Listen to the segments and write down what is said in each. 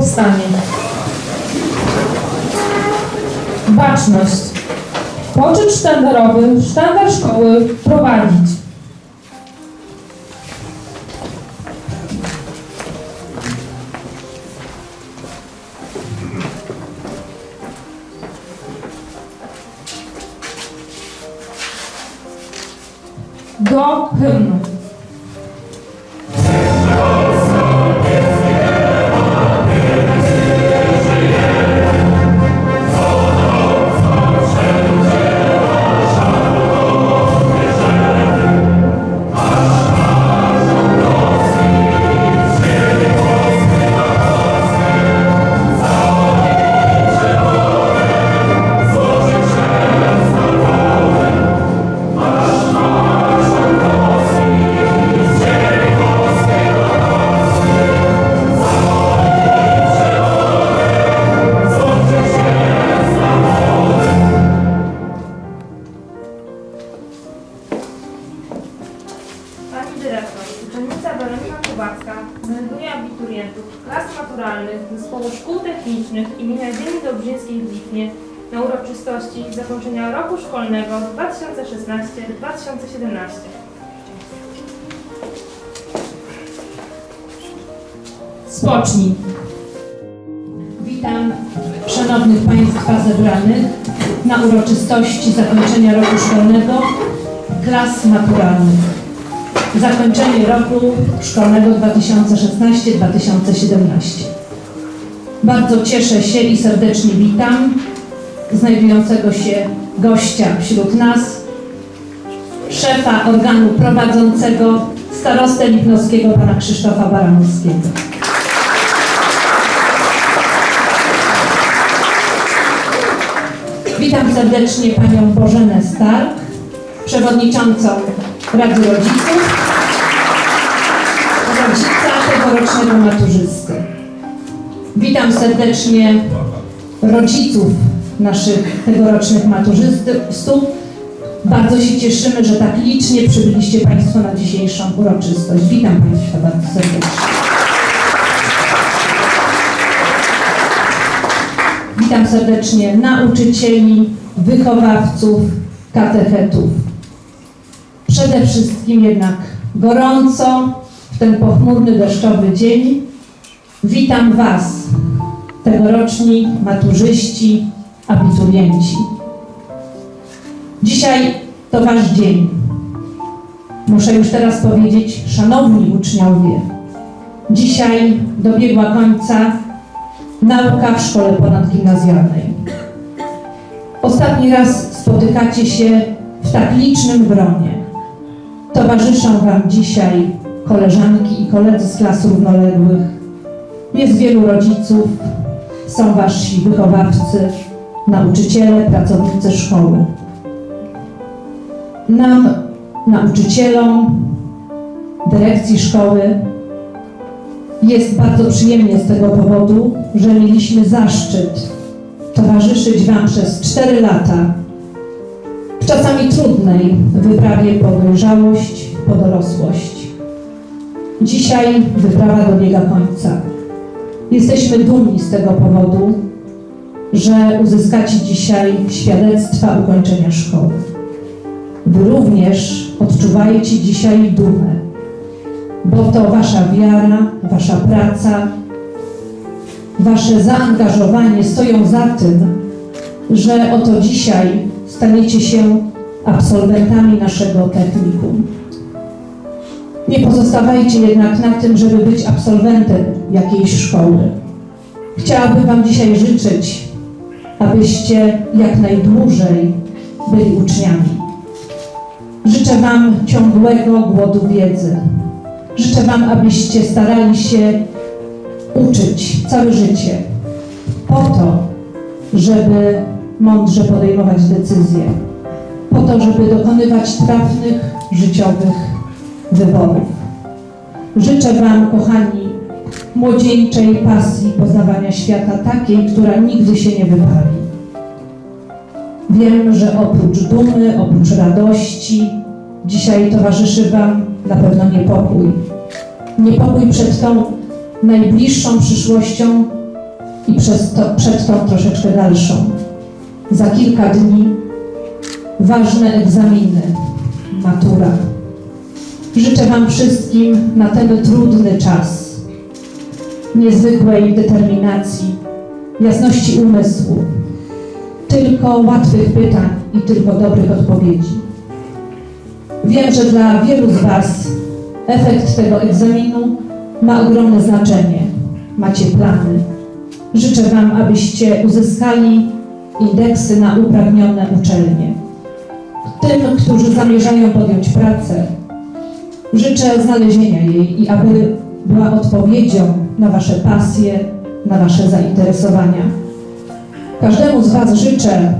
powstanie. Baczność. Poczet sztandarowy, sztandar szkoły prowadzić. Do hymnu. Spocznij. Witam Szanownych Państwa zebranych na uroczystości zakończenia roku szkolnego klas maturalnych. Zakończenie roku szkolnego 2016-2017. Bardzo cieszę się i serdecznie witam znajdującego się gościa wśród nas, szefa organu prowadzącego starostę Lipnowskiego pana Krzysztofa Baranowskiego. Witam serdecznie panią Bożenę Stark, przewodniczącą Rady Rodziców, rodzica tegorocznego maturzysty. Witam serdecznie rodziców naszych tegorocznych maturzystów. Bardzo się cieszymy, że tak licznie przybyliście Państwo na dzisiejszą uroczystość. Witam Państwa bardzo serdecznie. Witam serdecznie nauczycieli, wychowawców, katechetów. Przede wszystkim jednak gorąco w ten pochmurny, deszczowy dzień witam Was, tegoroczni maturzyści, abiturienci. Dzisiaj to Wasz dzień. Muszę już teraz powiedzieć, szanowni uczniowie, dzisiaj dobiegła końca nauka w szkole ponadgimnazjalnej. Ostatni raz spotykacie się w tak licznym gronie. Towarzyszą Wam dzisiaj koleżanki i koledzy z klas równoległych. Jest wielu rodziców, są Wasi wychowawcy, nauczyciele, pracownicy szkoły. Nam, nauczycielom, dyrekcji szkoły, jest bardzo przyjemnie z tego powodu, że mieliśmy zaszczyt towarzyszyć Wam przez 4 lata w czasami trudnej wyprawie po dojrzałość, po dorosłość. Dzisiaj wyprawa dobiega końca. Jesteśmy dumni z tego powodu, że uzyskacie dzisiaj świadectwa ukończenia szkoły. Wy również odczuwajcie dzisiaj dumę bo to Wasza wiara, Wasza praca, Wasze zaangażowanie stoją za tym, że oto dzisiaj staniecie się absolwentami naszego technikum. Nie pozostawajcie jednak na tym, żeby być absolwentem jakiejś szkoły. Chciałabym Wam dzisiaj życzyć, abyście jak najdłużej byli uczniami. Życzę Wam ciągłego głodu wiedzy. Życzę Wam, abyście starali się uczyć całe życie po to, żeby mądrze podejmować decyzje, po to, żeby dokonywać trafnych, życiowych wyborów. Życzę Wam, kochani, młodzieńczej pasji poznawania świata, takiej, która nigdy się nie wypali. Wiem, że oprócz dumy, oprócz radości, dzisiaj towarzyszy Wam na pewno niepokój. Niepokój przed tą najbliższą przyszłością i przez to, przed tą troszeczkę dalszą. Za kilka dni ważne egzaminy, matura. Życzę Wam wszystkim na ten trudny czas niezwykłej determinacji, jasności umysłu, tylko łatwych pytań i tylko dobrych odpowiedzi. Wiem, że dla wielu z Was efekt tego egzaminu ma ogromne znaczenie. Macie plany. Życzę Wam, abyście uzyskali indeksy na uprawnione uczelnie. Tym, którzy zamierzają podjąć pracę, życzę znalezienia jej i aby była odpowiedzią na Wasze pasje, na Wasze zainteresowania. Każdemu z Was życzę,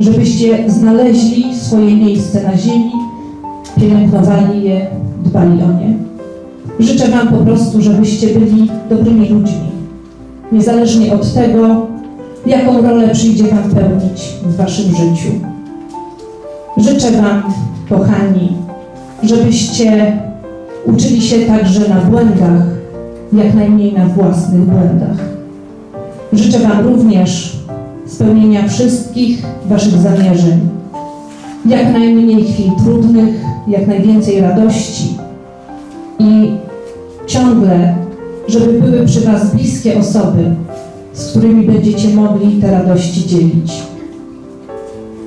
żebyście znaleźli swoje miejsce na ziemi, pielęgnowali je, dbali o nie. Życzę Wam po prostu, żebyście byli dobrymi ludźmi, niezależnie od tego, jaką rolę przyjdzie Wam pełnić w Waszym życiu. Życzę Wam, kochani, żebyście uczyli się także na błędach, jak najmniej na własnych błędach. Życzę Wam również spełnienia wszystkich Waszych zamierzeń, jak najmniej chwil trudnych, jak najwięcej radości i ciągle, żeby były przy Was bliskie osoby, z którymi będziecie mogli te radości dzielić.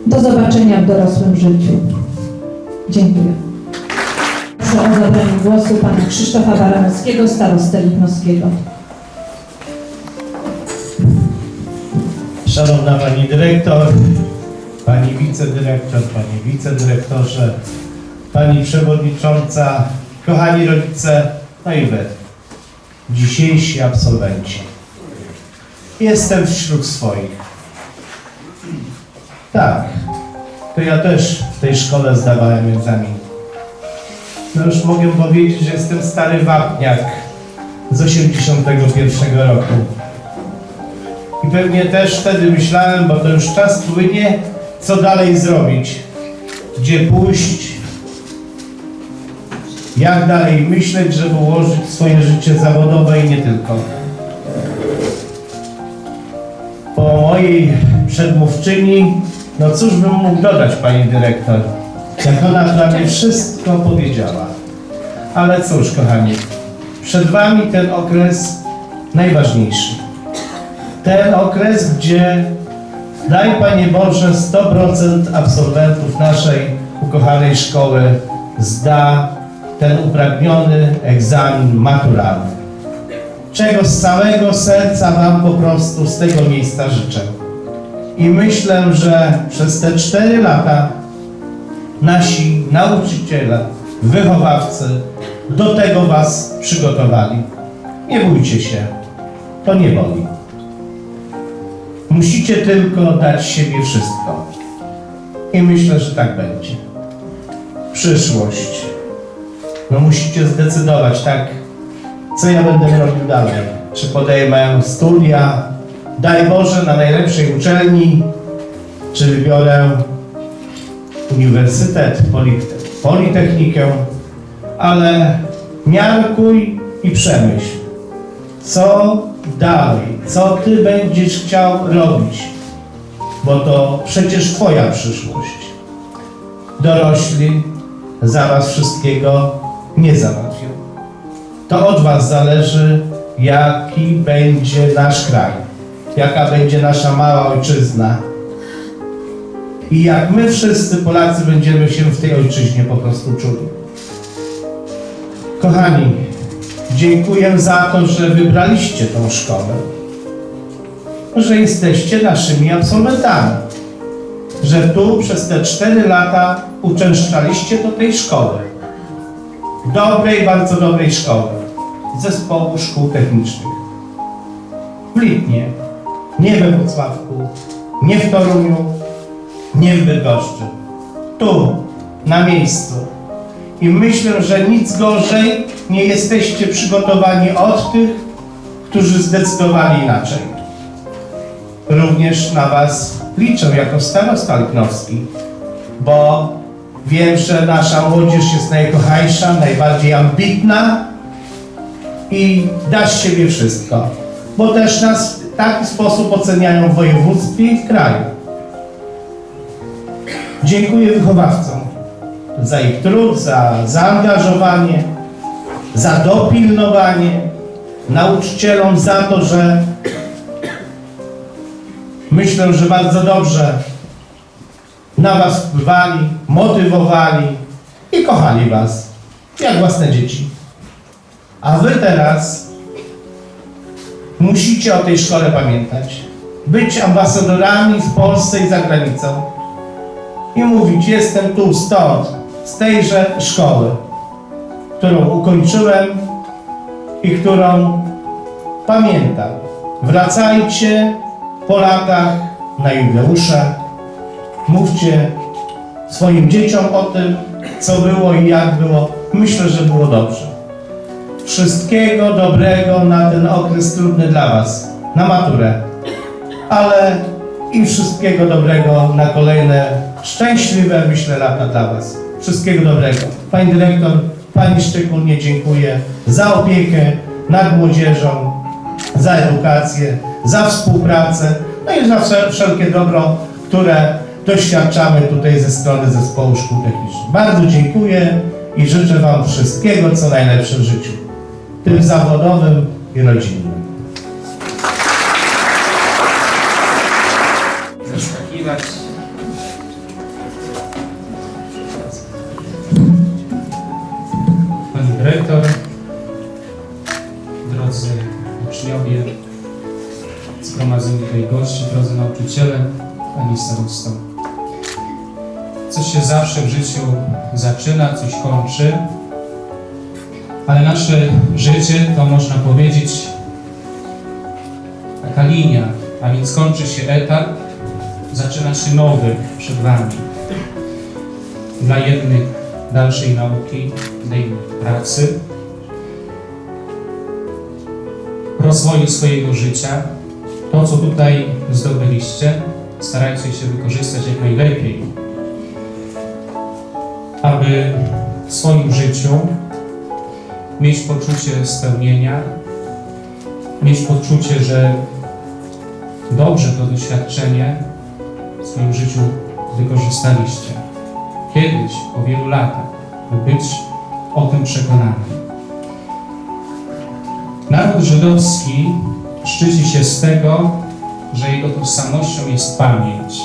Do zobaczenia w dorosłym życiu. Dziękuję. Proszę o zabranie głosu pana Krzysztofa Baranowskiego, starostę Lipnowskiego. Szanowna Pani Dyrektor, Pani Wicedyrektor, Panie Wicedyrektorze, Pani Przewodnicząca, kochani rodzice, no i Wy, dzisiejsi absolwenci. Jestem wśród swoich. Tak, to ja też w tej szkole zdawałem egzamin. No już mogę powiedzieć, że jestem stary wapniak z 81 roku. I pewnie też wtedy myślałem, bo to już czas płynie, co dalej zrobić, gdzie pójść, jak dalej myśleć, żeby ułożyć swoje życie zawodowe i nie tylko. Po mojej przedmówczyni, no cóż bym mógł dodać, pani dyrektor, jak ona prawie wszystko powiedziała. Ale cóż, kochani, przed wami ten okres najważniejszy ten okres, gdzie daj Panie Boże 100% absolwentów naszej ukochanej szkoły zda ten upragniony egzamin maturalny. Czego z całego serca Wam po prostu z tego miejsca życzę. I myślę, że przez te 4 lata nasi nauczyciele, wychowawcy do tego Was przygotowali. Nie bójcie się, to nie boli. Musicie tylko dać siebie wszystko. I myślę, że tak będzie. Przyszłość. No musicie zdecydować, tak, co ja będę robił dalej. Czy podejmę studia, daj Boże, na najlepszej uczelni, czy wybiorę uniwersytet, polite- politechnikę, ale miarkuj i przemyśl co dalej, co Ty będziesz chciał robić, bo to przecież Twoja przyszłość. Dorośli za Was wszystkiego nie załatwią. To od Was zależy, jaki będzie nasz kraj, jaka będzie nasza mała ojczyzna i jak my wszyscy Polacy będziemy się w tej ojczyźnie po prostu czuli. Kochani, Dziękuję za to, że wybraliście tą szkołę, że jesteście naszymi absolwentami, że tu przez te 4 lata uczęszczaliście do tej szkoły. Dobrej, bardzo dobrej szkoły, zespołu szkół technicznych. W Lipnie, nie we Wrocławku, nie w Toruniu, nie w Bydgoszczy. Tu, na miejscu. I myślę, że nic gorzej nie jesteście przygotowani od tych, którzy zdecydowali inaczej. Również na Was liczę jako starosta Lipnowski, bo wiem, że nasza młodzież jest najkochańsza, najbardziej ambitna i dać z siebie wszystko. Bo też nas w taki sposób oceniają w województwie i w kraju. Dziękuję wychowawcom za ich trud, za zaangażowanie, za dopilnowanie, nauczycielom za to, że myślę, że bardzo dobrze na Was wpływali, motywowali i kochali Was, jak własne dzieci. A Wy teraz musicie o tej szkole pamiętać. Być ambasadorami w Polsce i za granicą. I mówić, jestem tu, stąd, z tejże szkoły, którą ukończyłem i którą pamiętam. Wracajcie po latach na jubileusze, mówcie swoim dzieciom o tym, co było i jak było. Myślę, że było dobrze. Wszystkiego dobrego na ten okres trudny dla Was, na maturę, ale i wszystkiego dobrego na kolejne szczęśliwe, myślę, lata dla Was. Wszystkiego dobrego. Pani dyrektor, Pani szczególnie dziękuję za opiekę nad młodzieżą, za edukację, za współpracę, no i za wsze- wszelkie dobro, które doświadczamy tutaj ze strony Zespołu Szkół Technicznych. Bardzo dziękuję i życzę Wam wszystkiego, co najlepsze w życiu, tym zawodowym i rodzinnym. Się zawsze w życiu zaczyna, coś kończy, ale nasze życie to można powiedzieć taka linia, a więc kończy się etap, zaczyna się nowy przed Wami. Dla jednych dalszej nauki, dla innych pracy, rozwoju swojego życia. To, co tutaj zdobyliście, starajcie się wykorzystać jak najlepiej, aby w swoim życiu mieć poczucie spełnienia, mieć poczucie, że dobrze to doświadczenie w swoim życiu wykorzystaliście. Kiedyś, po wielu latach, by być o tym przekonanym. Naród żydowski szczyci się z tego, że jego tożsamością jest pamięć.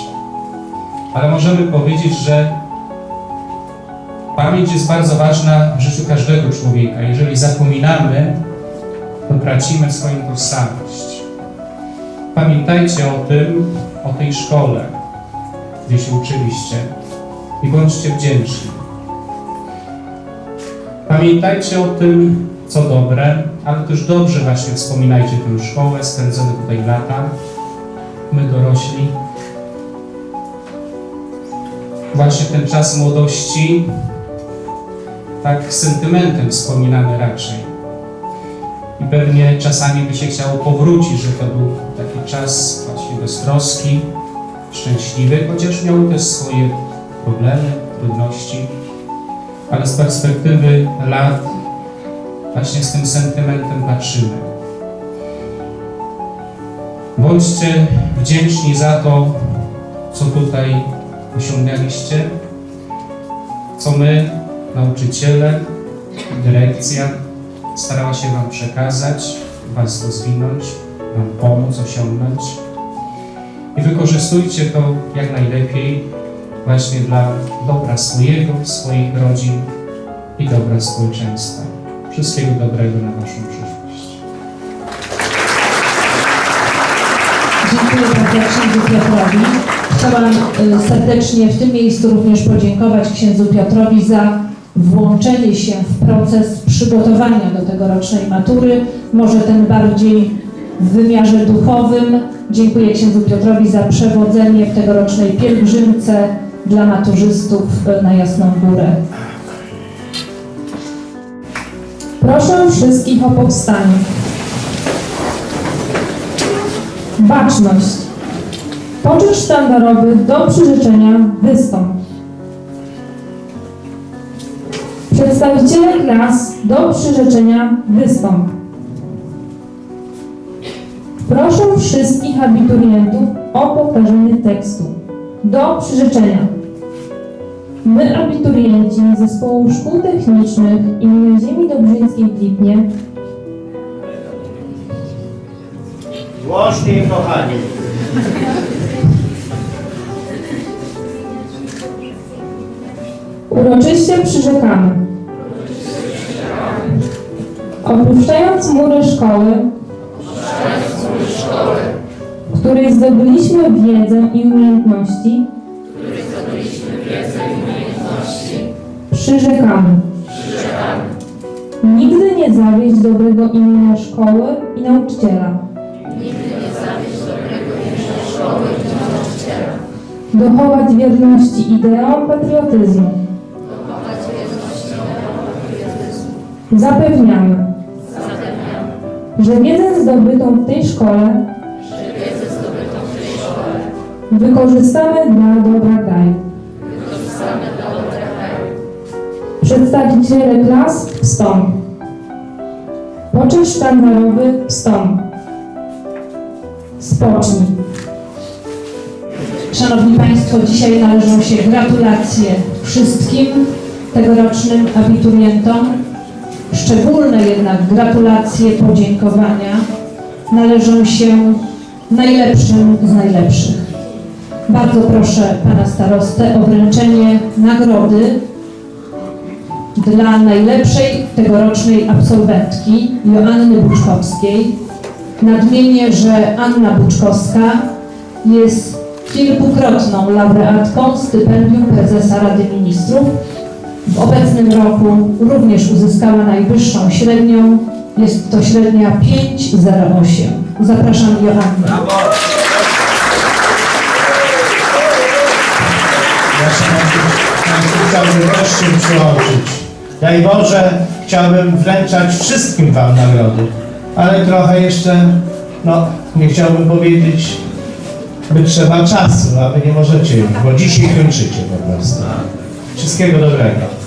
Ale możemy powiedzieć, że pamięć jest bardzo ważna w życiu każdego człowieka. Jeżeli zapominamy, to tracimy swoją tożsamość. Pamiętajcie o tym, o tej szkole, gdzie się uczyliście i bądźcie wdzięczni. Pamiętajcie o tym, co dobre, ale też dobrze właśnie wspominajcie tę szkołę, spędzone tutaj lata, my dorośli. Właśnie ten czas młodości tak sentymentem wspominamy raczej. I pewnie czasami by się chciało powrócić, że to był taki czas właśnie beztroski, szczęśliwy, chociaż miał też swoje problemy, trudności, ale z perspektywy lat właśnie z tym sentymentem patrzymy. Bądźcie wdzięczni za to, co tutaj osiągnęliście, co my, nauczyciele, dyrekcja, starała się Wam przekazać, Was rozwinąć, Wam pomóc osiągnąć. I wykorzystujcie to jak najlepiej właśnie dla dobra swojego, swoich rodzin i dobra społeczeństwa. Wszystkiego dobrego na Waszą przyszłość. Dziękuję księdzu Piotrowi. Chciałam y, serdecznie w tym miejscu również podziękować księdzu Piotrowi za włączenie się w proces przygotowania do tegorocznej matury, może ten bardziej w wymiarze duchowym. Dziękuję księdzu Piotrowi za przewodzenie w tegorocznej pielgrzymce dla maturzystów na Jasną Górę. Proszę wszystkich o powstanie. Baczność. Poczet sztandarowy do przyrzeczenia wystąp. Przedstawiciele klas do przyrzeczenia wystąp. Proszę wszystkich abiturientów o powtarzanie tekstu. Do przyrzeczenia. My, abiturienci Zespołu Szkół Technicznych im. Ziemi Dobrzyńskiej w Lipnie, Głośniej, kochani. uroczyście przyrzekamy. Opuszczając mury szkoły, w której zdobyliśmy wiedzę i umiejętności, przyrzekamy. Nigdy nie zawieść dobrego imienia szkoły i nauczyciela. Dochować wierności ideom patriotyzmu. Zapewniamy, że wiedzę zdobytą w tej szkole wykorzystamy dla dobra kraju. Przedstawiciele klas wstąp. Poczyn sztandarowy wstąp. Spocznij. Szanowni Państwo, dzisiaj należą się gratulacje wszystkim tegorocznym abiturientom. Szczególne jednak gratulacje, podziękowania należą się najlepszym z najlepszych. Bardzo proszę Pana Starostę o wręczenie nagrody dla najlepszej tegorocznej absolwentki Joanny Buczkowskiej. Nadmienię, że Anna Buczkowska jest kilkukrotną laureatką stypendium prezesa Rady Ministrów. W obecnym roku również uzyskała najwyższą średnią. Jest to średnia 5,08. Zapraszam Joannę. Ja się chciałbym wreszcie przyłączyć. Daj Boże, chciałbym wręczać wszystkim Wam nagrody, ale trochę jeszcze, no, nie chciałbym powiedzieć, by trzeba czasu, a Wy nie możecie bo dzisiaj kończycie po prostu. Wszystkiego dobrego.